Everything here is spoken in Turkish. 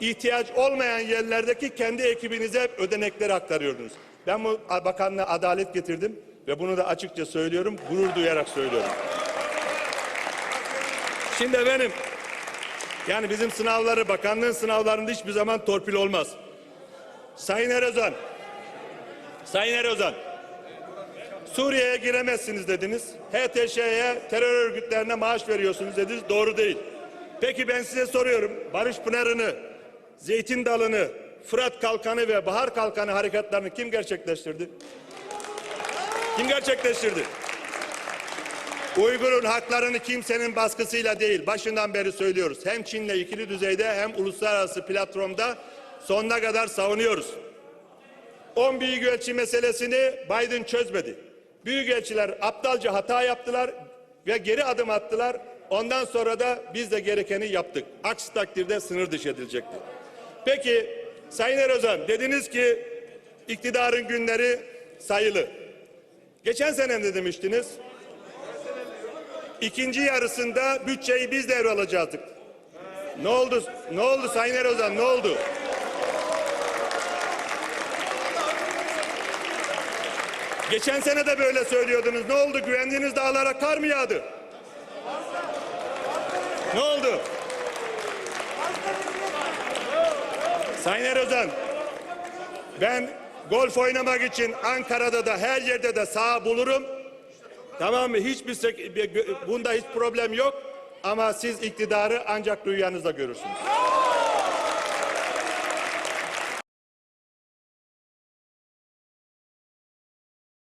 ihtiyaç olmayan yerlerdeki kendi ekibinize ödenekleri aktarıyordunuz. Ben bu bakanlığa adalet getirdim ve bunu da açıkça söylüyorum, gurur duyarak söylüyorum. Şimdi efendim, yani bizim sınavları, bakanlığın sınavlarında hiçbir zaman torpil olmaz. Sayın Erozan, Sayın Erozan, Suriye'ye giremezsiniz dediniz. HTŞ'ye terör örgütlerine maaş veriyorsunuz dediniz. Doğru değil. Peki ben size soruyorum. Barış Pınarı'nı, Zeytin Dalı'nı, Fırat Kalkanı ve Bahar Kalkanı harekatlarını kim gerçekleştirdi? Kim gerçekleştirdi? Uygur'un haklarını kimsenin baskısıyla değil, başından beri söylüyoruz. Hem Çin'le ikili düzeyde hem uluslararası platformda sonuna kadar savunuyoruz. 10 büyükelçi meselesini Biden çözmedi. Büyükelçiler aptalca hata yaptılar ve geri adım attılar. Ondan sonra da biz de gerekeni yaptık. Aksi takdirde sınır dışı edilecekti. Peki Sayın Erozan dediniz ki iktidarın günleri sayılı. Geçen sene ne demiştiniz? İkinci yarısında bütçeyi biz devralacaktık. Ne oldu? Ne oldu Sayın Erozan? Ne oldu? Geçen sene de böyle söylüyordunuz. Ne oldu? Güvendiğiniz dağlara kar mı yağdı? Ne oldu? Sayın Erozan, ben golf oynamak için Ankara'da da her yerde de sağ bulurum. Tamam mı? Hiçbir bunda hiç problem yok. Ama siz iktidarı ancak rüyanızda görürsünüz.